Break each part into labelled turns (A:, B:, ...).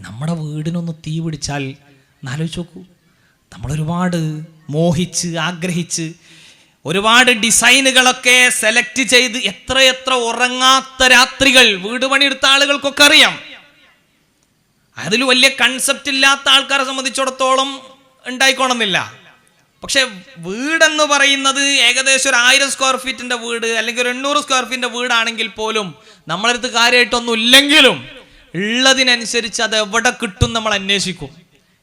A: നമ്മുടെ വീടിനൊന്ന് തീ പിടിച്ചാൽ എന്നാലോചിച്ച് നോക്കൂ. നമ്മളൊരുപാട് മോഹിച്ച് ആഗ്രഹിച്ച് ഒരുപാട് ഡിസൈനുകളൊക്കെ സെലക്ട് ചെയ്ത് എത്ര എത്ര ഉറങ്ങാത്ത രാത്രികൾ വീട് പണിയെടുത്ത ആളുകൾക്കൊക്കെ അറിയാം. അതിൽ വലിയ കൺസെപ്റ്റ് ഇല്ലാത്ത ആൾക്കാരെ സംബന്ധിച്ചിടത്തോളം ഉണ്ടായിക്കോണമെന്നില്ല. പക്ഷെ വീടെന്ന് പറയുന്നത് ഏകദേശം ഒരു ആയിരം സ്ക്വയർ ഫീറ്റിന്റെ വീട് അല്ലെങ്കിൽ ഒരു എണ്ണൂറ് സ്ക്വയർ ഫീറ്റിന്റെ വീടാണെങ്കിൽ പോലും നമ്മളടുത്ത് കാര്യമായിട്ടൊന്നും ഇല്ലെങ്കിലും ഉള്ളതിനനുസരിച്ച് അത് എവിടെ കിട്ടും നമ്മൾ അന്വേഷിക്കും.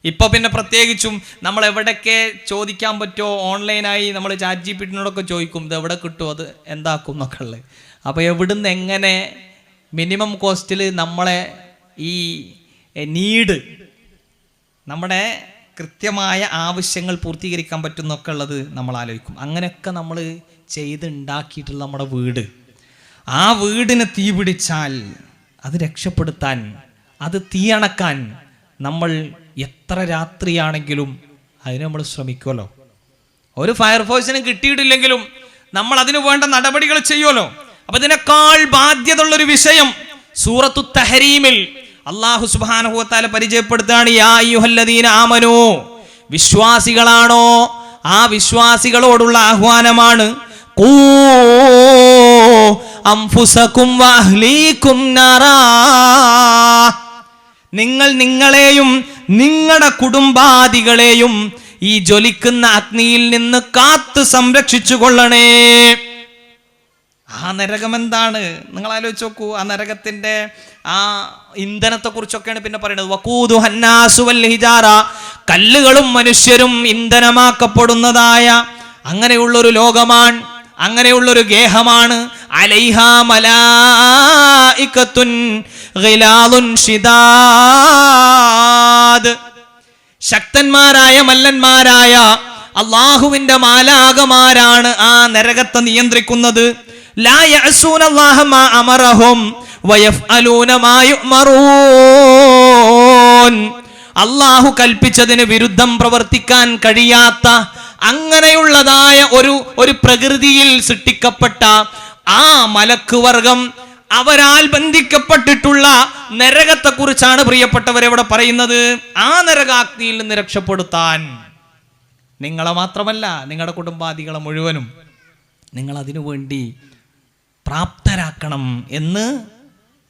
A: ഇപ്പൊ പിന്നെ പ്രത്യേകിച്ചും നമ്മൾ എവിടെയൊക്കെ ചോദിക്കാൻ പറ്റുമോ ഓൺലൈനായി നമ്മൾ ചാറ്റ് ജി പിന്നോടൊക്കെ ചോദിക്കും ഇത് എവിടെ കിട്ടുമോ അത് എന്താക്കും? എന്നൊക്കെ ഉള്ളത്. അപ്പോൾ എവിടുന്ന് എങ്ങനെ മിനിമം കോസ്റ്റിൽ നമ്മളെ ഈ നീഡ് നമ്മുടെ കൃത്യമായ ആവശ്യങ്ങൾ പൂർത്തീകരിക്കാൻ പറ്റുന്നൊക്കെ ഉള്ളത് നമ്മൾ ആലോചിക്കും. അങ്ങനെയൊക്കെ നമ്മൾ ചെയ്തുണ്ടാക്കിയിട്ടുള്ള നമ്മുടെ വീട്. ആ വീടിനെ തീ പിടിച്ചാൽ അത് രക്ഷപ്പെടുത്താൻ അത് തീയണക്കാൻ നമ്മൾ എത്ര രാത്രിയാണെങ്കിലും അതിന് നമ്മൾ ശ്രമിക്കുമല്ലോ ഒരു ഫയർഫോഴ്സിനും കിട്ടിയിട്ടില്ലെങ്കിലും നമ്മൾ അതിനു വേണ്ട നടപടികൾ ചെയ്യുമല്ലോ അപ്പൊ ഇതിനേക്കാൾ ബാധ്യതയുള്ള ഒരു വിഷയം സൂറത്തു തഹരീമിൽ അള്ളാഹു യാ അയ്യുഹല്ലദീന ആമനു വിശ്വാസികളാണോ? ആ വിശ്വാസികളോടുള്ള ആഹ്വാനമാണ് ഖൂ അംഫുസകും വഅഹ്ലീകും നാറാ. നിങ്ങൾ നിങ്ങളെയും നിങ്ങളുടെ കുടുംബാദികളെയും ഈ ജ്വലിക്കുന്ന അഗ്നിയിൽ നിന്ന് കാത്തു സംരക്ഷിച്ചു കൊള്ളണേ. ആ നരകം എന്താണ്? നിങ്ങൾ ആലോചിച്ച് നോക്കൂ. ആ നരകത്തിന്റെ ആ ഇന്ധനത്തെ കുറിച്ചൊക്കെയാണ് പിന്നെ പറയുന്നത്. വക്കൂതു ഹന്നാസു ഹിജാറ. കല്ലുകളും മനുഷ്യരും ഇന്ധനമാക്കപ്പെടുന്നതായ അങ്ങനെയുള്ളൊരു ലോകമാണ് അങ്ങനെയുള്ളൊരു ഗേഹമാണ് ഗിലാലുൻ ശക്തന്മാരായ മല്ലന്മാരായ അള്ളാഹുവിന്റെ മാലാകമാരാണ് ആ നരകത്തെ നിയന്ത്രിക്കുന്നത്. അള്ളാഹു കൽപ്പിച്ചതിന് വിരുദ്ധം പ്രവർത്തിക്കാൻ കഴിയാത്ത അങ്ങനെയുള്ളതായ ഒരു ഒരു പ്രകൃതിയിൽ സൃഷ്ടിക്കപ്പെട്ട ആ മലക്ക് വർഗം അവരാൽ ബന്ധിക്കപ്പെട്ടിട്ടുള്ള നരകത്തെ കുറിച്ചാണ് പ്രിയപ്പെട്ടവരെവിടെ പറയുന്നത്? ആ നരകാഗ്നിയിൽ നിന്ന് രക്ഷപ്പെടുത്താൻ. നിങ്ങളെ മാത്രമല്ല നിങ്ങളുടെ കുടുംബാദികളെ മുഴുവനും നിങ്ങൾ അതിനു വേണ്ടി പ്രാപ്തരാക്കണം എന്ന്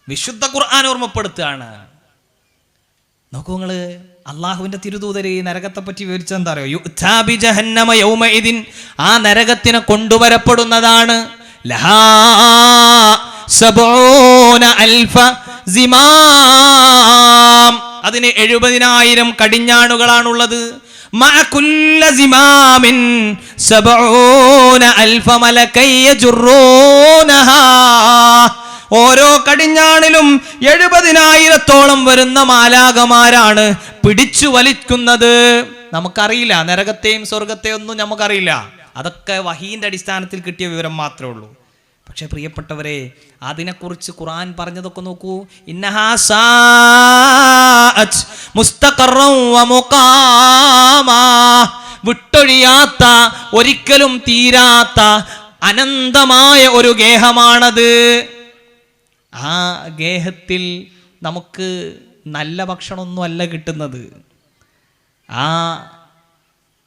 A: വിശുദ്ധ ഖുർആൻ ഓർമ്മപ്പെടുത്തുകയാണ്. നോക്കൂ നിങ്ങൾ അള്ളാഹുവിന്റെ തിരുദൂതര് ഈ നരകത്തെ പറ്റി വിവരിച്ചെന്താ പറയുക. ആ നരകത്തിനെ കൊണ്ടുവരപ്പെടുന്നതാണ്. അതിന് എഴുപതിനായിരം കടിഞ്ഞാണുകളാണുള്ളത്. ഓരോ കടിഞ്ഞാണിലും എഴുപതിനായിരത്തോളം വരുന്ന മാലാകമാരാണ് പിടിച്ചു വലിക്കുന്നത്. നമുക്കറിയില്ല നരകത്തെയും സ്വർഗത്തെയും ഒന്നും നമുക്കറിയില്ല. അതൊക്കെ വഹീന്റെ അടിസ്ഥാനത്തിൽ കിട്ടിയ വിവരം മാത്രമേ ഉള്ളൂ. പക്ഷേ പ്രിയപ്പെട്ടവരെ അതിനെക്കുറിച്ച് ഖുറാൻ പറഞ്ഞതൊക്കെ നോക്കൂ. വിട്ടൊഴിയാത്ത ഒരിക്കലും തീരാത്ത അനന്തമായ ഒരു ഗേഹമാണത്. ആ ഗേഹത്തിൽ നമുക്ക് നല്ല ഭക്ഷണമൊന്നുമല്ല കിട്ടുന്നത്. ആ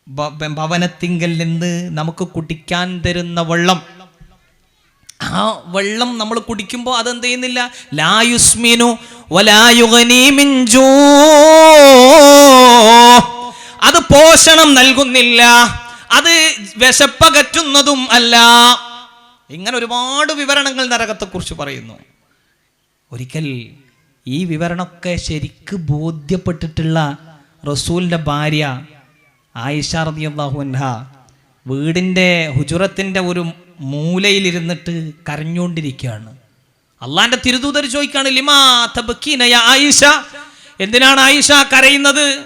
A: ഭവനത്തിങ്കൽ നിന്ന് നമുക്ക് കുടിക്കാൻ തരുന്ന വെള്ളം. ആ വെള്ളം നമ്മൾ കുടിക്കുമ്പോൾ അതെന്ത് ചെയ്യുന്നില്ല? ലായുസ്മിനു വലായുഗനീമിഞ്ചൂ. അത് പോഷണം നൽകുന്നില്ല. അത് വിശപ്പകറ്റുന്നതും അല്ല. ഇങ്ങനെ ഒരുപാട് വിവരണങ്ങൾ നരകത്തെക്കുറിച്ച് പറയുന്നു. ഒരിക്കൽ ഈ വിവരണമൊക്കെ ശരിക്ക് ബോധ്യപ്പെട്ടിട്ടുള്ള റസൂലിന്റെ ഭാര്യ ആയിഷ റളിയല്ലാഹു അൻഹ വീടിന്റെ ഹുജുറത്തിന്റെ ഒരു മൂലയിലിരുന്നിട്ട് കരഞ്ഞുകൊണ്ടിരിക്കുകയാണ്. അള്ളാന്റെ തിരുതൂതർ ചോദിക്കുകയാണ് ലിമാ ആയിഷ? എന്തിനാണ് ആയിഷ കരയുന്നത്?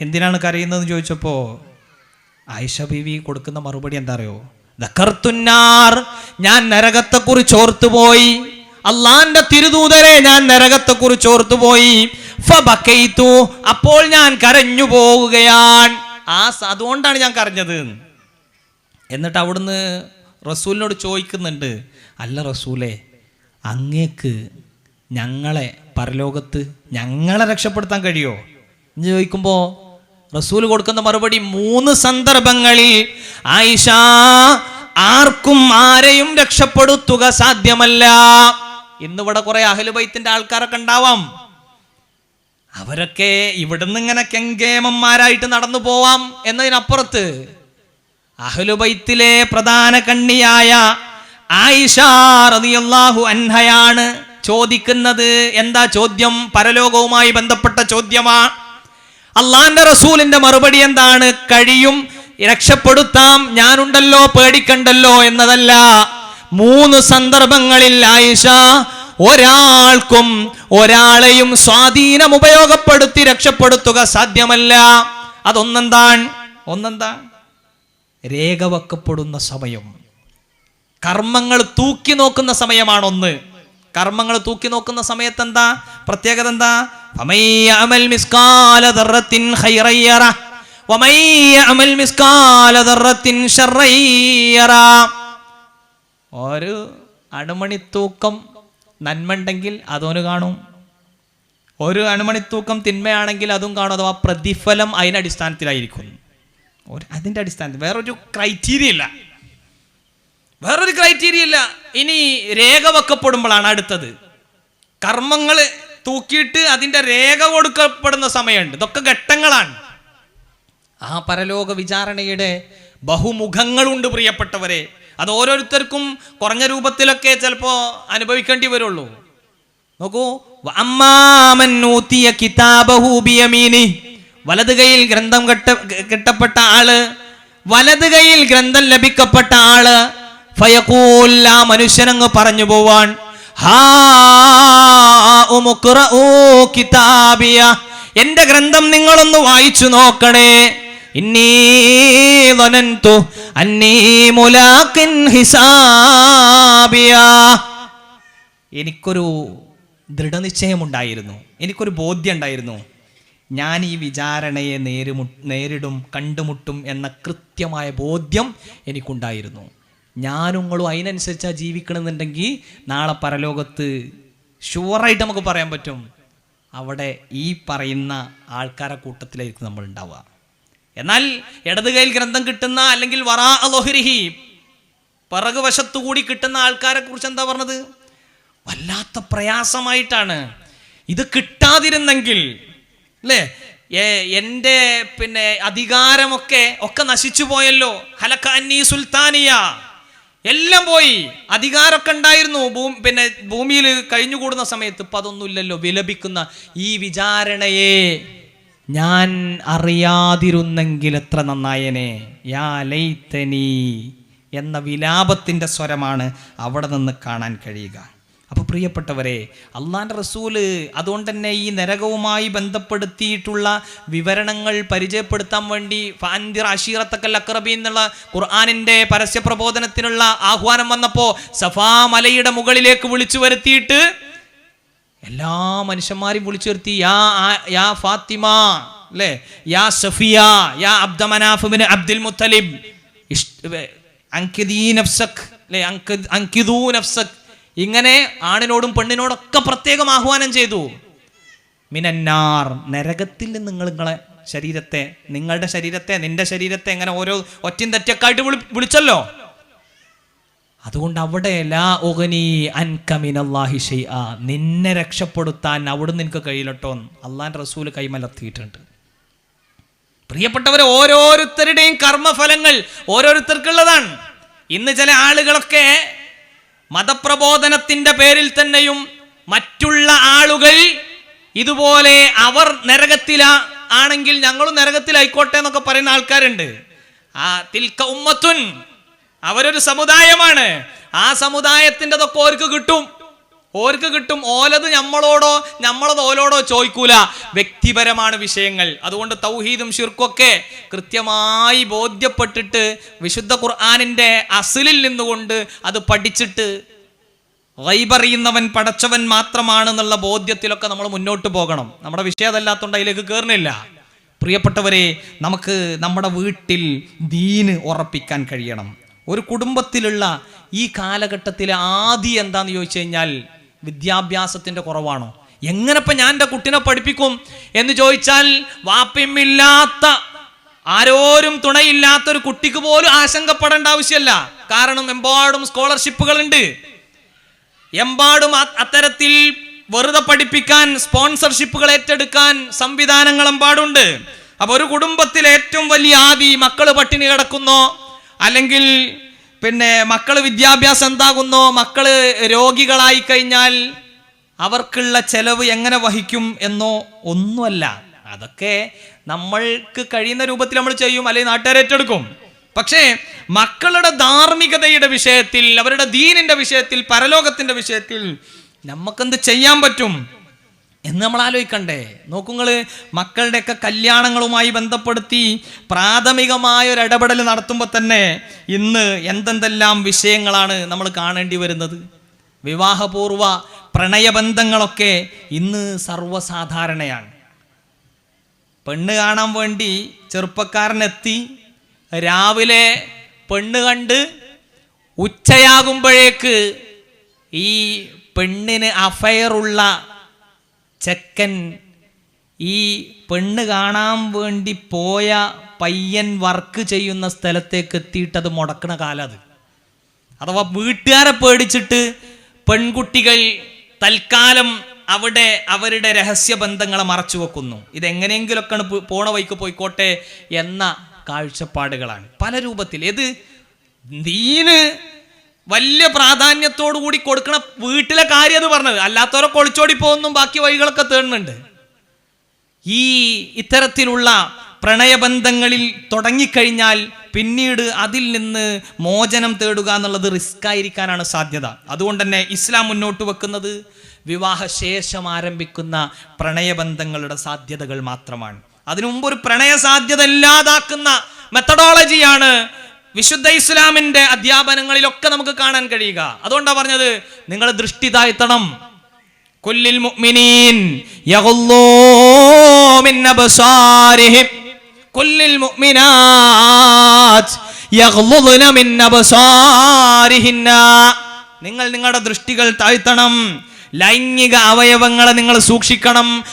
A: എന്തിനാണ് കരയുന്നത് ചോദിച്ചപ്പോൾ ആയിഷ ബീവി കൊടുക്കുന്ന മറുപടി എന്താ അറിയോ? ദക്കർത്തുന്നാർ ഞാൻ നരകത്തെ കുറിച്ച് ഓർത്തുപോയി. അള്ളാന്റെ തിരുദൂതരെ ഞാൻ നരകത്തെ കുറിച്ച് ഓർത്തുപോയി. അപ്പോൾ ഞാൻ കരഞ്ഞു പോവുകയാണ് ആ അതുകൊണ്ടാണ് ഞാൻ കരഞ്ഞത്. എന്നിട്ട് അവിടുന്ന് റസൂലിനോട് ചോദിക്കുന്നുണ്ട് അല്ല റസൂലെ അങ്ങേക്ക് ഞങ്ങളെ പരലോകത്ത് ഞങ്ങളെ രക്ഷപ്പെടുത്താൻ കഴിയോ? എന്ന് ചോദിക്കുമ്പോൾ റസൂൽ കൊടുക്കുന്ന മറുപടി മൂന്ന് സന്ദർഭങ്ങളിൽ ആയിഷ ആർക്കും ആരെയും രക്ഷപ്പെടുത്തുക സാധ്യമല്ല. ഇന്നിവിടെ കുറെ അഹലുബൈത്തിന്റെ ആൾക്കാരൊക്കെ ഉണ്ടാവാം. അവരൊക്കെ ഇവിടുന്ന് ഇങ്ങനെ കെങ്കേമന്മാരായിട്ട് നടന്നു പോവാം എന്നതിനപ്പുറത്ത് അഹലുബൈത്തിലെ പ്രധാന കണ്ണിയായ ആയിഷാറിയാഹു അൻഹയാണ് ചോദിക്കുന്നത്. എന്താ ചോദ്യം? പരലോകവുമായി ബന്ധപ്പെട്ട ചോദ്യമാ. അള്ളാന്റെ റസൂലിന്റെ മറുപടി എന്താണ്? കഴിയും രക്ഷപ്പെടുത്താം ഞാനുണ്ടല്ലോ പേടിക്കണ്ടല്ലോ എന്നതല്ല. മൂന്ന് സന്ദർഭങ്ങളിൽ ആയിഷ ഒരാൾക്കും ഒരാളെയും സ്വാധീനം ഉപയോഗപ്പെടുത്തി രക്ഷപ്പെടുത്തുക സാധ്യമല്ല. അതൊന്നെന്താ ഒന്നെന്താ? രേഖ വെക്കപ്പെടുന്ന സമയം. കർമ്മങ്ങൾ തൂക്കി നോക്കുന്ന സമയമാണ് ഒന്ന് കർമ്മങ്ങൾ തൂക്കി നോക്കുന്ന സമയത്ത് എന്താ പ്രത്യേകത എന്താ ഒരു അണുമണിത്തൂക്കം നന്മ ഉണ്ടെങ്കിൽ അതോന് കാണും. ഒരു അണുമണിത്തൂക്കം തിന്മയാണെങ്കിൽ അതും കാണും അഥവാ പ്രതിഫലം അതിന്റെ അടിസ്ഥാനത്തിലായിരിക്കും. ഒരു അതിന്റെ അടിസ്ഥാനത്തിൽ വേറൊരു ക്രൈറ്റീരിയ ഇല്ല. വേറൊരു ക്രൈറ്റീരിയ ഇല്ല. ഇനി രേഖ വെക്കപ്പെടുമ്പോഴാണ് അടുത്തത്. കർമ്മങ്ങൾ തൂക്കിയിട്ട് അതിന്റെ രേഖ കൊടുക്കപ്പെടുന്ന സമയമുണ്ട്. ഇതൊക്കെ ഘട്ടങ്ങളാണ്. ആ പരലോക വിചാരണയുടെ ബഹുമുഖങ്ങളുണ്ട് പ്രിയപ്പെട്ടവരെ. അത് ഓരോരുത്തർക്കും കുറഞ്ഞ രൂപത്തിലൊക്കെ ചിലപ്പോ അനുഭവിക്കേണ്ടി വരുള്ളൂ. നോക്കൂ വഅമ്മാമൻ കിതാബഹൂബിയമീനി കിതാബഹു ബിയമീനി വലത് കൈയിൽ ഗ്രന്ഥം കെട്ട കിട്ടപ്പെട്ട ആൾ വലത് കൈയിൽ ഗ്രന്ഥം ലഭിക്കപ്പെട്ട ആൾ ഫയക്കൂല്ല മനുഷ്യനങ്ങ് പറഞ്ഞു പോവാൻ കിതാബിയ എന്റെ ഗ്രന്ഥം നിങ്ങളൊന്ന് വായിച്ചു നോക്കണേ എനിക്കൊരു ദൃഢനിശ്ചയമുണ്ടായിരുന്നു. എനിക്കൊരു ബോധ്യം ഉണ്ടായിരുന്നു ഞാൻ ഈ വിചാരണയെ നേരിമു നേരിടും കണ്ടുമുട്ടും എന്ന കൃത്യമായ ബോധ്യം എനിക്കുണ്ടായിരുന്നു. ഞാനുങ്ങളും നിങ്ങളും അതിനനുസരിച്ചാണ് ജീവിക്കണമെന്നുണ്ടെങ്കിൽ നാളെ പരലോകത്ത് ഷുവറായിട്ട് നമുക്ക് പറയാൻ പറ്റും. അവിടെ ഈ പറയുന്ന ആൾക്കാരെ കൂട്ടത്തിലായിരിക്കും നമ്മൾ ഉണ്ടാവുക എന്നാൽ ഇടത് കൈയിൽ ഗ്രന്ഥം കിട്ടുന്ന അല്ലെങ്കിൽ വറാ അലോഹരിഹി പിറകു വശത്തുകൂടി കിട്ടുന്ന ആൾക്കാരെ കുറിച്ച് എന്താ പറഞ്ഞത്? വല്ലാത്ത പ്രയാസമായിട്ടാണ്. ഇത് കിട്ടാതിരുന്നെങ്കിൽ അല്ലേ? എന്റെ പിന്നെ അധികാരമൊക്കെ ഒക്കെ നശിച്ചു പോയല്ലോ. ഹലക്കാനി സുൽത്താനിയ. എല്ലാം പോയി. അധികാരമൊക്കെ ഉണ്ടായിരുന്നു. ഭൂ പിന്നെ ഭൂമിയിൽ കഴിഞ്ഞുകൂടുന്ന സമയത്ത് ഇപ്പം അതൊന്നുമില്ലല്ലോ. വിലപിക്കുന്ന ഈ വിചാരണയെ. ഞാൻ അറിയാതിരുന്നെങ്കിൽ എത്ര നന്നായനെ. യാ ലൈത്തനി എന്ന വിലാപത്തിന്റെ സ്വരമാണ് അവിടെ നിന്ന് കാണാൻ കഴിയുക. അപ്പോൾ പ്രിയപ്പെട്ടവരെ അള്ളാന്റെ റസൂൽ അതുകൊണ്ട് തന്നെ ഈ നരകവുമായി ബന്ധപ്പെടുത്തിയിട്ടുള്ള വിവരണങ്ങൾ പരിചയപ്പെടുത്താൻ വേണ്ടി ഫാൻദിർ അഷീറത്തക്കൽ അക്രബി എന്നുള്ള ഖുർആാനിന്റെ പരസ്യ പ്രബോധനത്തിനുള്ള ആഹ്വാനം വന്നപ്പോൾ സഫാ മലയുടെ മുകളിലേക്ക് വിളിച്ചു വരുത്തിയിട്ട് എല്ലാ മനുഷ്യന്മാരെയും വിളിച്ചു വരുത്തി യാ യാ ഫാത്തിമ അല്ലേ? യാ സഫിയ യാ അബ്ദ അബ്ദമനാഫിബിന് അബ്ദുൽ മുത്തലിബ് അങ്കിദീ നഫ്സക് അല്ലേ? അങ്ക്- അങ്കിദൂ നഫ്സക്. ഇങ്ങനെ ആണിനോടും പെണ്ണിനോടൊക്കെ പ്രത്യേകം ആഹ്വാനം ചെയ്തു. മിനന്നാർ നരകത്തിൽ നിന്ന് നിങ്ങൾ നിങ്ങളെ ശരീരത്തെ നിങ്ങളുടെ ശരീരത്തെ നിന്റെ ശരീരത്തെ എങ്ങനെ ഓരോ ഒറ്റയും തെറ്റൊക്കെ ആയിട്ട് വിളിച്ചല്ലോ? അതുകൊണ്ട് അവിടെ ലാ ഉഗനി അൻകമിനല്ലാഹി ഷൈഅ നിന്നെ രക്ഷപ്പെടുത്താൻ അവിടുന്ന് നിനക്ക് കഴിയില്ലട്ടോ അള്ളാൻ റസൂൽ കൈമലർത്തിയിട്ടുണ്ട്. പ്രിയപ്പെട്ടവരെ ഓരോരുത്തരുടെയും കർമ്മഫലങ്ങൾ ഓരോരുത്തർക്കുള്ളതാണ്. ഇന്ന് ചില ആളുകളൊക്കെ മതപ്രബോധനത്തിന്റെ പേരിൽ തന്നെയും മറ്റുള്ള ആളുകൾ ഇതുപോലെ അവർ നരകത്തില ആണെങ്കിൽ ഞങ്ങളും നരകത്തിലായിക്കോട്ടെ എന്നൊക്കെ പറയുന്ന ആൾക്കാരുണ്ട്. ആ തിൽക്ക ഉമ്മത്തുൻ അവരൊരു സമുദായമാണ്. ആ സമുദായത്തിന്റെതൊക്കെ ഓർക്ക് കിട്ടും. ഓർക്ക് കിട്ടും. ഓലത് നമ്മളോടോ നമ്മളത് ഓലോടോ ചോദിക്കൂല. വ്യക്തിപരമാണ് വിഷയങ്ങൾ. അതുകൊണ്ട് തൗഹീദും ഷിർക്കൊക്കെ കൃത്യമായി ബോധ്യപ്പെട്ടിട്ട് വിശുദ്ധ ഖുർആാനിന്റെ അസിലിൽ നിന്നുകൊണ്ട് അത് പഠിച്ചിട്ട് വൈബറിയുന്നവൻ പടച്ചവൻ മാത്രമാണെന്നുള്ള ബോധ്യത്തിലൊക്കെ നമ്മൾ മുന്നോട്ട് പോകണം. നമ്മുടെ വിഷയം അതല്ലാത്തതുകൊണ്ട് അതിലേക്ക് കയറുന്നില്ല പ്രിയപ്പെട്ടവരെ നമുക്ക് നമ്മുടെ വീട്ടിൽ ദീന് ഉറപ്പിക്കാൻ കഴിയണം. ഒരു കുടുംബത്തിലുള്ള ഈ കാലഘട്ടത്തിലെ ആദി എന്താന്ന് ചോദിച്ചു കഴിഞ്ഞാൽ വിദ്യാഭ്യാസത്തിന്റെ കുറവാണോ? എങ്ങനെ ഇപ്പൊ ഞാൻ എന്റെ കുട്ടിനെ പഠിപ്പിക്കും എന്ന് ചോദിച്ചാൽ വാപ്പിമില്ലാത്ത ആരോരും തുണയില്ലാത്ത ഒരു കുട്ടിക്ക് പോലും ആശങ്കപ്പെടേണ്ട ആവശ്യമല്ല കാരണം എമ്പാടും സ്കോളർഷിപ്പുകളുണ്ട്. എമ്പാടും അത്തരത്തിൽ വെറുതെ പഠിപ്പിക്കാൻ സ്പോൺസർഷിപ്പുകൾ ഏറ്റെടുക്കാൻ സംവിധാനങ്ങൾ എമ്പാടുണ്ട്. അപ്പൊ ഒരു കുടുംബത്തിൽ ഏറ്റവും വലിയ ആദി മക്കൾ പട്ടിണി കിടക്കുന്നോ അല്ലെങ്കിൽ പിന്നെ മക്കൾ വിദ്യാഭ്യാസം എന്താകുന്നോ? മക്കൾ രോഗികളായി കഴിഞ്ഞാൽ അവർക്കുള്ള ചെലവ് എങ്ങനെ വഹിക്കും എന്നോ ഒന്നുമല്ല. അതൊക്കെ നമ്മൾക്ക് കഴിയുന്ന രൂപത്തിൽ നമ്മൾ ചെയ്യും അല്ലെങ്കിൽ നാട്ടുകാർ ഏറ്റെടുക്കും. പക്ഷേ മക്കളുടെ ധാർമ്മികതയുടെ വിഷയത്തിൽ അവരുടെ ദീനിന്റെ വിഷയത്തിൽ പരലോകത്തിന്റെ വിഷയത്തിൽ നമുക്കെന്ത് ചെയ്യാൻ പറ്റും? എന്ന് നമ്മൾ ആലോചിക്കണ്ടേ നോക്കുങ്ങൾ മക്കളുടെയൊക്കെ കല്യാണങ്ങളുമായി ബന്ധപ്പെടുത്തി പ്രാഥമികമായ ഒരു ഇടപെടൽ നടത്തുമ്പോൾ തന്നെ ഇന്ന് എന്തെന്തെല്ലാം വിഷയങ്ങളാണ് നമ്മൾ കാണേണ്ടി വരുന്നത്? വിവാഹപൂർവ പ്രണയബന്ധങ്ങളൊക്കെ ഇന്ന് സർവസാധാരണയാണ്. പെണ്ണ് കാണാൻ വേണ്ടി ചെറുപ്പക്കാരനെത്തി രാവിലെ പെണ്ണ് കണ്ട് ഉച്ചയാകുമ്പോഴേക്ക് ഈ പെണ്ണിന് അഫയറുള്ള ചെക്കൻ ഈ പെണ്ണ് കാണാൻ വേണ്ടി പോയ പയ്യൻ വർക്ക് ചെയ്യുന്ന സ്ഥലത്തേക്ക് എത്തിയിട്ട് അത് മുടക്കണ കാലം അത്. അഥവാ വീട്ടുകാരെ പേടിച്ചിട്ട് പെൺകുട്ടികൾ തൽക്കാലം അവിടെ അവരുടെ രഹസ്യ ബന്ധങ്ങളെ മറച്ചു വെക്കുന്നു. ഇതെങ്ങനെയെങ്കിലൊക്കെ പോണ വഴിക്ക് പോയിക്കോട്ടെ എന്ന കാഴ്ചപ്പാടുകളാണ്. പല രൂപത്തിൽ. ഏത്? ദീന് വലിയ പ്രാധാന്യത്തോടു കൂടി കൊടുക്കണ വീട്ടിലെ കാര്യം എന്ന് പറഞ്ഞത്. അല്ലാത്തവരെ കൊളിച്ചോടി പോകുന്നു ബാക്കി വഴികളൊക്കെ തേടുന്നുണ്ട്. ഈ ഇത്തരത്തിലുള്ള പ്രണയബന്ധങ്ങളിൽ തുടങ്ങിക്കഴിഞ്ഞാൽ പിന്നീട് അതിൽ നിന്ന് മോചനം തേടുക എന്നുള്ളത് റിസ്ക് ആയിരിക്കാനാണ് സാധ്യത. അതുകൊണ്ട് തന്നെ ഇസ്ലാം മുന്നോട്ട് വെക്കുന്നത് വിവാഹശേഷം ആരംഭിക്കുന്ന പ്രണയബന്ധങ്ങളുടെ സാധ്യതകൾ മാത്രമാണ്. അതിനു മുമ്പ് ഒരു പ്രണയ സാധ്യത ഇല്ലാതാക്കുന്ന മെത്തഡോളജിയാണ് വിശുദ്ധ ഇസ്ലാമിന്റെ അധ്യാപനങ്ങളിലൊക്കെ നമുക്ക് കാണാൻ കഴിയുക. അതുകൊണ്ടാ പറഞ്ഞത് നിങ്ങൾ ദൃഷ്ടി താഴ്ത്തണം. കുല്ലിൽ മിൻ മിൻ നിങ്ങൾ നിങ്ങളുടെ ദൃഷ്ടികൾ താഴ്ത്തണം. ലൈംഗിക അവയവങ്ങളെ നിങ്ങൾ സൂക്ഷിക്കണം.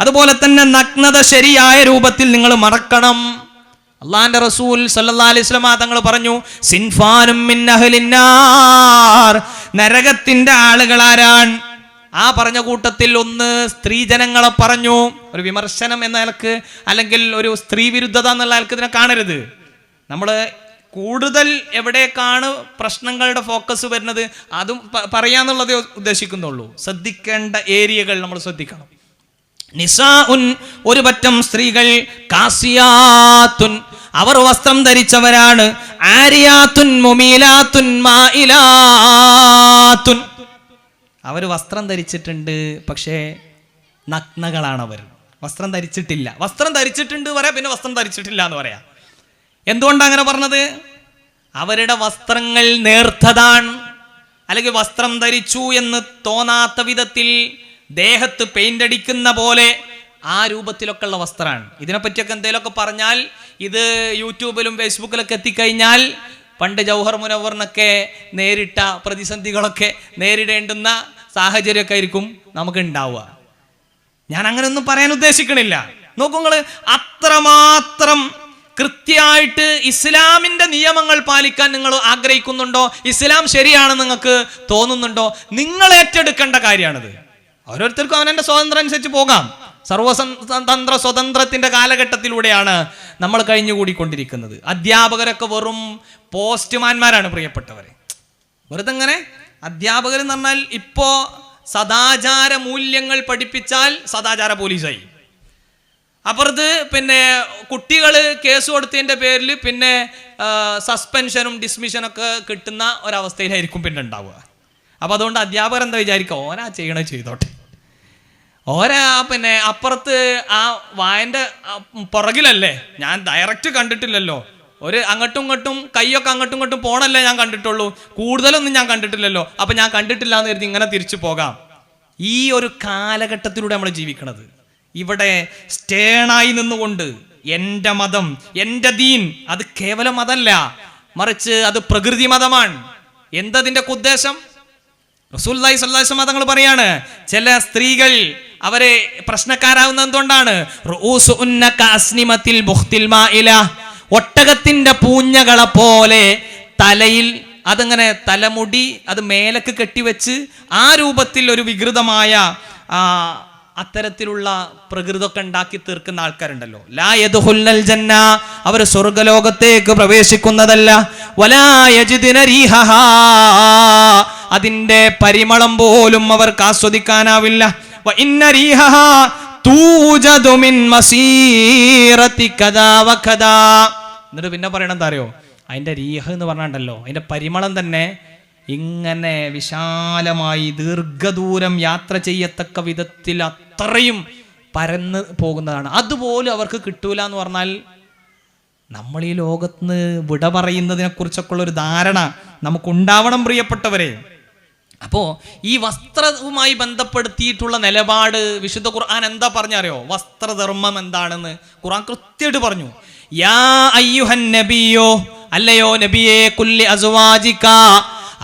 A: അതുപോലെ തന്നെ നഗ്നത ശരിയായ രൂപത്തിൽ നിങ്ങൾ മറക്കണം. അള്ളാന്റെ റസൂൽ സല്ലാസ്ലമാ തങ്ങൾ പറഞ്ഞു സിൻഫാനും നരകത്തിന്റെ ആളുകൾ ആരാൻ ആ പറഞ്ഞ കൂട്ടത്തിൽ ഒന്ന് സ്ത്രീ ജനങ്ങളെ പറഞ്ഞു ഒരു വിമർശനം എന്ന നിലയ്ക്ക് അല്ലെങ്കിൽ ഒരു സ്ത്രീ വിരുദ്ധത എന്നുള്ള നിലയ്ക്ക് ഇതിനെ കാണരുത്. നമ്മൾ കൂടുതൽ എവിടേക്കാണ് പ്രശ്നങ്ങളുടെ ഫോക്കസ് വരുന്നത് അതും പറയാന്നുള്ളതേ ഉദ്ദേശിക്കുന്നുള്ളൂ. ശ്രദ്ധിക്കേണ്ട ഏരിയകൾ നമ്മൾ ശ്രദ്ധിക്കണം. നിസാ ഉൻ ഒരു പറ്റം സ്ത്രീകൾ കാസിയാത്തുൻ അവർ വസ്ത്രം ധരിച്ചവരാണ്. മുമീലാത്തുൻ അവർ വസ്ത്രം ധരിച്ചിട്ടുണ്ട് പക്ഷേ നഗ്നകളാണ് അവർ വസ്ത്രം ധരിച്ചിട്ടില്ല. വസ്ത്രം ധരിച്ചിട്ടുണ്ട് പറയാ പിന്നെ വസ്ത്രം ധരിച്ചിട്ടില്ല എന്ന് പറയാ. എന്തുകൊണ്ടാണ് അങ്ങനെ പറഞ്ഞത്? അവരുടെ വസ്ത്രങ്ങൾ നേർത്തതാണ്. അല്ലെങ്കിൽ വസ്ത്രം ധരിച്ചു എന്ന് തോന്നാത്ത വിധത്തിൽ ദേഹത്ത് പെയിന്റ് അടിക്കുന്ന പോലെ ആ രൂപത്തിലൊക്കെ ഉള്ള വസ്ത്രമാണ്. ഇതിനെപ്പറ്റിയൊക്കെ എന്തെങ്കിലുമൊക്കെ പറഞ്ഞാൽ ഇത് യൂട്യൂബിലും ഫേസ്ബുക്കിലൊക്കെ എത്തിക്കഴിഞ്ഞാൽ പണ്ട് ജൗഹർ മുനവറിനൊക്കെ നേരിട്ട പ്രതിസന്ധികളൊക്കെ നേരിടേണ്ടുന്ന സാഹചര്യമൊക്കെ ആയിരിക്കും നമുക്ക് ഉണ്ടാവുക. ഞാൻ അങ്ങനെ ഒന്നും പറയാൻ ഉദ്ദേശിക്കണില്ല. നോക്കൂ നിങ്ങൾ അത്രമാത്രം കൃത്യമായിട്ട് ഇസ്ലാമിന്റെ നിയമങ്ങൾ പാലിക്കാൻ നിങ്ങൾ ആഗ്രഹിക്കുന്നുണ്ടോ? ഇസ്ലാം ശരിയാണെന്ന് നിങ്ങൾക്ക് തോന്നുന്നുണ്ടോ? നിങ്ങൾ ഏറ്റെടുക്കേണ്ട കാര്യമാണിത്. ഓരോരുത്തർക്കും അവനെ സ്വാതന്ത്ര്യം അനുസരിച്ച് പോകാം. സർവതന്ത്ര സ്വതന്ത്രത്തിന്റെ കാലഘട്ടത്തിലൂടെയാണ് നമ്മൾ കഴിഞ്ഞുകൂടിക്കൊണ്ടിരിക്കുന്നത്. അധ്യാപകരൊക്കെ വെറും പോസ്റ്റ്മാൻമാരാണ് പ്രിയപ്പെട്ടവരെ. വെറുതെ അങ്ങനെ അധ്യാപകർ എന്ന് പറഞ്ഞാൽ ഇപ്പോൾ സദാചാര മൂല്യങ്ങൾ പഠിപ്പിച്ചാൽ സദാചാര പോലീസായി. അപ്പുറത്ത് പിന്നെ കുട്ടികൾ കേസ് കൊടുത്തതിന്റെ പേരിൽ പിന്നെ സസ്പെൻഷനും ഡിസ്മിഷനൊക്കെ കിട്ടുന്ന ഒരവസ്ഥയിലായിരിക്കും പിന്നെ ഉണ്ടാവുക. അപ്പോൾ അതുകൊണ്ട് അധ്യാപകർ എന്താ വിചാരിക്കുക? ഓനാ ചെയ്യണേ ചെയ്തോട്ടെ. ഓരാ പിന്നെ അപ്പുറത്ത് ആ വായന്റെ പുറകിലല്ലേ? ഞാൻ ഡയറക്റ്റ് കണ്ടിട്ടില്ലല്ലോ. ഒരു അങ്ങോട്ടും ഇങ്ങോട്ടും കൈയൊക്കെ അങ്ങോട്ടും ഇങ്ങോട്ടും പോണല്ലേ ഞാൻ കണ്ടിട്ടുള്ളൂ. കൂടുതലൊന്നും ഞാൻ കണ്ടിട്ടില്ലല്ലോ. അപ്പൊ ഞാൻ കണ്ടിട്ടില്ല എന്ന് കരുതി ഇങ്ങനെ തിരിച്ചു പോകാം. ഈ ഒരു കാലഘട്ടത്തിലൂടെ നമ്മൾ ജീവിക്കണത്. ഇവിടെ സ്റ്റേണായി നിന്നുകൊണ്ട് എന്റെ മതം എന്റെ ദീൻ അത് കേവലം മതമല്ല മറിച്ച് അത് പ്രകൃതി മതമാണ്. എന്തതിന്റെ ഉദ്ദേശം? റസൂല്ലായി സല്ലാസ്മ തങ്ങൾ പറയാണ് ചില സ്ത്രീകൾ അവരെ പ്രശ്നക്കാരാവുന്ന എന്തുകൊണ്ടാണ്. ഒട്ടകത്തിന്റെ പൂഞ്ഞകളെ പോലെ തലയിൽ അതങ്ങനെ തലമുടി അത് മേലക്ക് കെട്ടിവെച്ച് ആ രൂപത്തിൽ ഒരു വികൃതമായ അത്തരത്തിലുള്ള പ്രകൃതമൊക്കെ ഉണ്ടാക്കി തീർക്കുന്ന ആൾക്കാരുണ്ടല്ലോ. ലാ ജന്ന. അവർ സ്വർഗലോകത്തേക്ക് പ്രവേശിക്കുന്നതല്ല. വലാ അതിന്റെ പരിമളം പോലും അവർക്ക് ആസ്വദിക്കാനാവില്ല. എന്നിട്ട് പിന്നെ പറയണെന്താ അറിയോ? അതിന്റെ രീഹ എന്ന് പറഞ്ഞാണ്ടല്ലോ. അതിന്റെ പരിമളം തന്നെ ഇങ്ങനെ വിശാലമായി ദീർഘദൂരം യാത്ര ചെയ്യത്തക്ക വിധത്തിൽ അത്രയും പരന്ന് പോകുന്നതാണ്. അതുപോലും അവർക്ക് കിട്ടൂല എന്ന് പറഞ്ഞാൽ നമ്മൾ ഈ ലോകത്ത് വിട പറയുന്നതിനെ കുറിച്ചൊക്കെ ഉള്ള ഒരു ധാരണ നമുക്കുണ്ടാവണം പ്രിയപ്പെട്ടവരെ. അപ്പോ ഈ വസ്ത്രവുമായി ബന്ധപ്പെടുത്തിയിട്ടുള്ള നിലപാട് വിശുദ്ധ ഖുർആൻ എന്താ പറഞ്ഞറിയോ? വസ്ത്രധർമ്മം എന്താണെന്ന് ഖുർആൻ കൃത്യമായിട്ട് പറഞ്ഞു. യാ അയ്യുഹൻ നബിയോ അല്ലയോ നബിയെ കുല്ലി അസുവാജിക്ക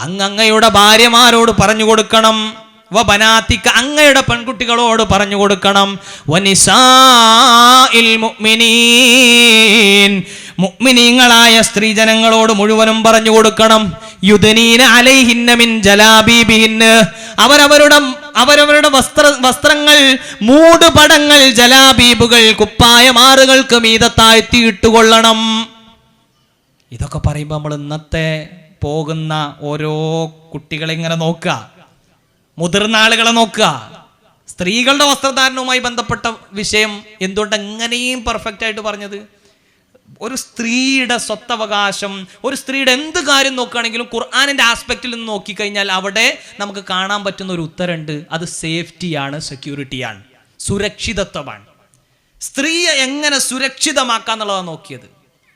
A: അങ്ങയുടെ ഭാര്യമാരോട് പറഞ്ഞു കൊടുക്കണം. വ ബനാത്തിക്ക അങ്ങയുടെ പെൺകുട്ടികളോട് പറഞ്ഞു കൊടുക്കണം. വനിസാഇൽ മുഅ്മിനീൻ മുഅ്മിനീങ്ങളായ സ്ത്രീജനങ്ങളോട് മുഴുവനും പറഞ്ഞു കൊടുക്കണം. യുദനീന അവരവരുടെ അവരവരുടെ വസ്ത്ര വസ്ത്രങ്ങൾ മൂടുപടങ്ങൾ ജലാബീബുകൾ കുപ്പായമാറുകൾക്ക് മീത താഴ്ത്തിയിട്ടുകൊള്ളണം ഇതൊക്കെ പറയുമ്പോൾ നമ്മൾ ഇന്നത്തെ പോകുന്ന ഓരോ കുട്ടികളെ ഇങ്ങനെ നോക്കുക. മുതിർന്ന ആളുകളെ നോക്കുക. സ്ത്രീകളുടെ വസ്ത്രധാരണവുമായി ബന്ധപ്പെട്ട വിഷയം എന്തുകൊണ്ട് എങ്ങനെയും പെർഫെക്റ്റ് ആയിട്ട് പറഞ്ഞത്? ഒരു സ്ത്രീയുടെ സ്വത്തവകാശം ഒരു സ്ത്രീയുടെ എന്ത് കാര്യം നോക്കുകയാണെങ്കിലും ഖുർആാനിന്റെ ആസ്പെക്റ്റിൽ നിന്ന് നോക്കിക്കഴിഞ്ഞാൽ അവിടെ നമുക്ക് കാണാൻ പറ്റുന്ന ഒരു ഉത്തരമുണ്ട്. അത് സേഫ്റ്റിയാണ് സെക്യൂരിറ്റിയാണ് സുരക്ഷിതത്വമാണ്. സ്ത്രീയെ എങ്ങനെ സുരക്ഷിതമാക്കാന്നുള്ളതാണ് നോക്കിയത്.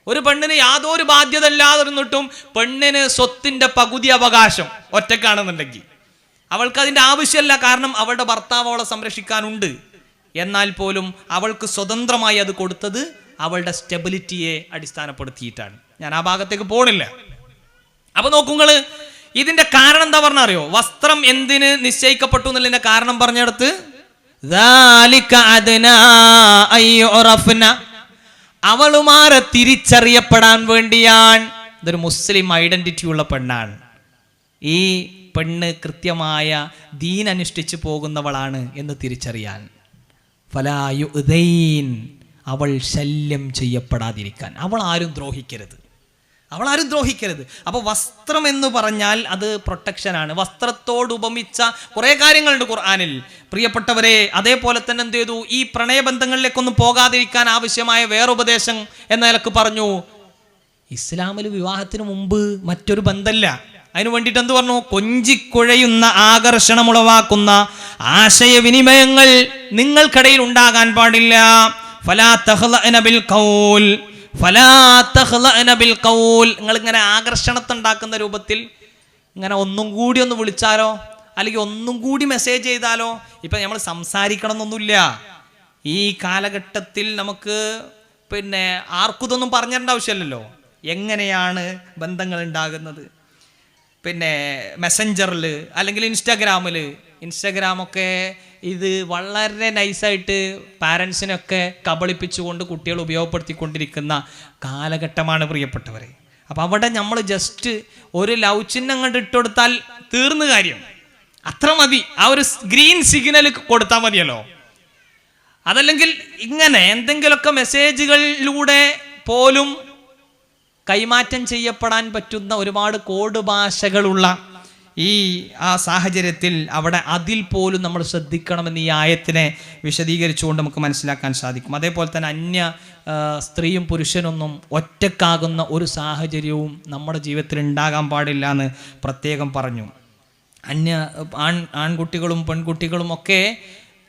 A: ഒരു പെണ്ണിന് യാതൊരു ബാധ്യത ഇല്ലാതിരുന്നിട്ടും പെണ്ണിന് സ്വത്തിന്റെ പകുതി അവകാശം ഒറ്റക്കാണെന്നുണ്ടെങ്കിൽ അവൾക്ക് അതിന്റെ ആവശ്യമല്ല കാരണം അവളുടെ ഭർത്താവ് അവളെ സംരക്ഷിക്കാനുണ്ട്. എന്നാൽ പോലും അവൾക്ക് സ്വതന്ത്രമായി അത് കൊടുത്തത് അവളുടെ സ്റ്റെബിലിറ്റിയെ അടിസ്ഥാനപ്പെടുത്തിയിട്ടാണ്. ഞാൻ ആ ഭാഗത്തേക്ക് പോണില്ല. അപ്പോൾ നോക്കുങ്ങൾ ഇതിന്റെ കാരണം എന്താ പറഞ്ഞ അറിയോ വസ്ത്രം എന്തിന് നിശ്ചയിക്കപ്പെട്ടു എന്നുള്ളതിന്റെ കാരണം പറഞ്ഞെടുത്ത് അവളുമാരെ തിരിച്ചറിയപ്പെടാൻ വേണ്ടിയാണ് ഇതൊരു മുസ്ലിം ഐഡന്റിറ്റി ഉള്ള പെണ്ണാണ്. ഈ പെണ്ണ് കൃത്യമായ ദീൻ അനുഷ്ഠിച്ചു പോകുന്നവളാണ് എന്ന് തിരിച്ചറിയാൻ. ഫലായു അവൾ ശല്യം ചെയ്യപ്പെടാതിരിക്കാൻ. അവൾ ആരും ദ്രോഹിക്കരുത്. അവൾ ആരും ദ്രോഹിക്കരുത്. അപ്പോൾ വസ്ത്രം എന്ന് പറഞ്ഞാൽ അത് പ്രൊട്ടക്ഷനാണ്. വസ്ത്രത്തോട് ഉപമിച്ച കുറേ കാര്യങ്ങളുണ്ട് ഖുർആാനിൽ. പ്രിയപ്പെട്ടവരെ അതേപോലെ തന്നെ എന്ത് ചെയ്തു? ഈ പ്രണയബന്ധങ്ങളിലേക്കൊന്നും പോകാതിരിക്കാൻ ആവശ്യമായ വേറുപദേശം എന്ന നിലയ്ക്ക് പറഞ്ഞു. ഇസ്ലാമിൽ വിവാഹത്തിന് മുമ്പ് മറ്റൊരു ബന്ധമല്ല അതിനു വേണ്ടിയിട്ട് എന്ത് പറഞ്ഞു? കൊഞ്ചിക്കുഴയുന്ന ആകർഷണമുളവാക്കുന്ന ആശയവിനിമയങ്ങൾ നിങ്ങൾക്കിടയിൽ ഉണ്ടാകാൻ പാടില്ല. നിങ്ങൾ ഇങ്ങനെ ആകർഷണത്തുണ്ടാക്കുന്ന രൂപത്തിൽ ഇങ്ങനെ ഒന്നും കൂടി ഒന്ന് വിളിച്ചാലോ? അല്ലെങ്കിൽ ഒന്നും കൂടി മെസ്സേജ് ചെയ്താലോ? ഇപ്പം നമ്മൾ സംസാരിക്കണം എന്നൊന്നുമില്ല ഈ കാലഘട്ടത്തിൽ നമുക്ക് പിന്നെ ആർക്കും ഇതൊന്നും പറഞ്ഞു തരേണ്ട ആവശ്യമില്ലല്ലോ. എങ്ങനെയാണ് ബന്ധങ്ങൾ ഉണ്ടാകുന്നത്? പിന്നെ മെസ്സഞ്ചറിൽ അല്ലെങ്കിൽ ഇൻസ്റ്റാഗ്രാമിൽ ഇൻസ്റ്റാഗ്രാമൊക്കെ ഇത് വളരെ നൈസായിട്ട് പാരൻസിനൊക്കെ കബളിപ്പിച്ചുകൊണ്ട് കുട്ടികൾ ഉപയോഗപ്പെടുത്തിക്കൊണ്ടിരിക്കുന്ന കാലഘട്ടമാണ് പ്രിയപ്പെട്ടവരെ. അപ്പം അവിടെ നമ്മൾ ജസ്റ്റ് ഒരു ലവ് ചിഹ്നം കണ്ട് ഇട്ടുകൊടുത്താൽ തീർന്ന കാര്യം. അത്ര മതി. ആ ഒരു ഗ്രീൻ സിഗ്നൽ കൊടുത്താൽ മതിയല്ലോ. അതല്ലെങ്കിൽ ഇങ്ങനെ എന്തെങ്കിലുമൊക്കെ മെസ്സേജുകളിലൂടെ പോലും കൈമാറ്റം ചെയ്യപ്പെടാൻ പറ്റുന്ന ഒരുപാട് കോഡ് ഭാഷകളുള്ള ഈ ആ സാഹചര്യത്തിൽ അവിടെ അതിൽ പോലും നമ്മൾ ശ്രദ്ധിക്കണമെന്ന് ഈ ആയത്തിനെ വിശദീകരിച്ചുകൊണ്ട് നമുക്ക് മനസ്സിലാക്കാൻ സാധിക്കും. അതേപോലെ തന്നെ അന്യ സ്ത്രീയും പുരുഷനൊന്നും ഒറ്റക്കാകുന്ന ഒരു സാഹചര്യവും നമ്മുടെ ജീവിതത്തിൽ ഉണ്ടാകാൻ പാടില്ല എന്ന് പ്രത്യേകം പറഞ്ഞു. അന്യ ആൺ ആൺകുട്ടികളും പെൺകുട്ടികളും ഒക്കെ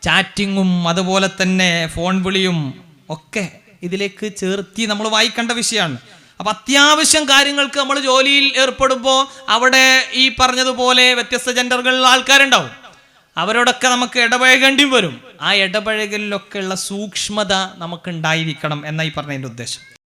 A: ചാറ്റിങ്ങും അതുപോലെ തന്നെ ഫോൺ വിളിയും ഒക്കെ ഇതിലേക്ക് ചേർത്തി നമ്മൾ വായിക്കേണ്ട വിഷയമാണ്. അപ്പം അത്യാവശ്യം കാര്യങ്ങൾക്ക് നമ്മൾ ജോലിയിൽ ഏർപ്പെടുമ്പോൾ അവിടെ ഈ പറഞ്ഞതുപോലെ വ്യത്യസ്ത ജെൻഡറുകളിലുള്ള ആൾക്കാരുണ്ടാവും. അവരോടൊക്കെ നമുക്ക് ഇടപഴകേണ്ടി വരും. ആ ഇടപഴകലിലൊക്കെ ഉള്ള സൂക്ഷ്മത നമുക്ക് ഉണ്ടായിരിക്കണം എന്നായി പറഞ്ഞതിന്റെ ഉദ്ദേശം.